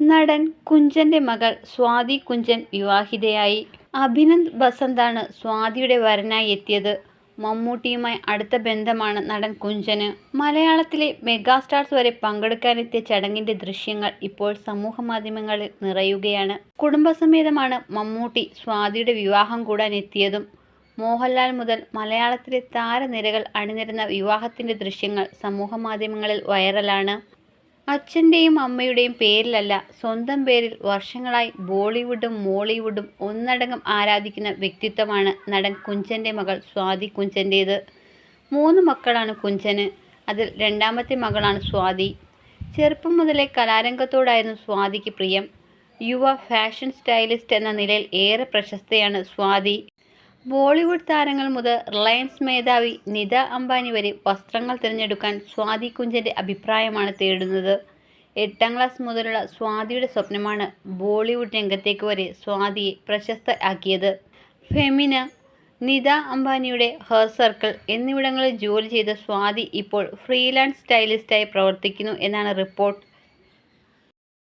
നടൻ കുഞ്ചന്റെ മകൾ സ്വാതി കുഞ്ചൻ വിവാഹിതയായി. അഭിനന്ദ് ബസന്താണ് സ്വാതിയുടെ വരനായി എത്തിയത്. മമ്മൂട്ടിയുമായി അടുത്ത ബന്ധമാണ് നടൻ കുഞ്ചന്. മലയാളത്തിലെ മെഗാസ്റ്റാർസ് വരെ പങ്കെടുക്കാനെത്തിയ ചടങ്ങിന്റെ ദൃശ്യങ്ങൾ ഇപ്പോൾ സമൂഹ മാധ്യമങ്ങളിൽ നിറയുകയാണ്. കുടുംബസമേതമാണ് മമ്മൂട്ടി സ്വാതിയുടെ വിവാഹം കൂടാൻ എത്തിയതും. മോഹൻലാൽ മുതൽ മലയാളത്തിലെ താരനിരകൾ അണിനിരന്ന വിവാഹത്തിന്റെ ദൃശ്യങ്ങൾ സമൂഹ മാധ്യമങ്ങളിൽ വൈറലാണ്. അച്ഛന്റെയും അമ്മയുടെയും പേരിലല്ല, സ്വന്തം പേരിൽ വർഷങ്ങളായി ബോളിവുഡും മോളിവുഡും ഒന്നടങ്കം ആരാധിക്കുന്ന വ്യക്തിത്വമാണ് നടൻ കുഞ്ചന്റെ മകൾ സ്വാതി കുഞ്ചന്റേത് മൂന്ന് മക്കളാണ് കുഞ്ചന്. അതിൽ രണ്ടാമത്തെ മകളാണ് സ്വാതി. ചെറുപ്പം മുതലേ കലാരംഗത്തോടായിരുന്നു സ്വാതിക്ക് പ്രിയം. യുവ ഫാഷൻ സ്റ്റൈലിസ്റ്റ് എന്ന നിലയിൽ ഏറെ പ്രശസ്തയാണ് സ്വാതി. ബോളിവുഡ് താരങ്ങൾ മുതൽ റിലയൻസ് മേധാവി നിത അംബാനി വരെ വസ്ത്രങ്ങൾ തിരഞ്ഞെടുക്കാൻ സ്വാതി കുഞ്ചന്റെ അഭിപ്രായമാണ് തേടുന്നത്. എട്ടാം ക്ലാസ് മുതലുള്ള സ്വാതിയുടെ സ്വപ്നമാണ് ബോളിവുഡ് രംഗത്തേക്ക് വരെ സ്വാതിയെ പ്രശസ്ത ആക്കിയത് ഫെമിന, നിത അംബാനിയുടെ ഹെയർ സർക്കിൾ എന്നിവിടങ്ങളിൽ ജോലി ചെയ്ത സ്വാതി ഇപ്പോൾ ഫ്രീലാൻസ് സ്റ്റൈലിസ്റ്റായി പ്രവർത്തിക്കുന്നു എന്നാണ് റിപ്പോർട്ട്.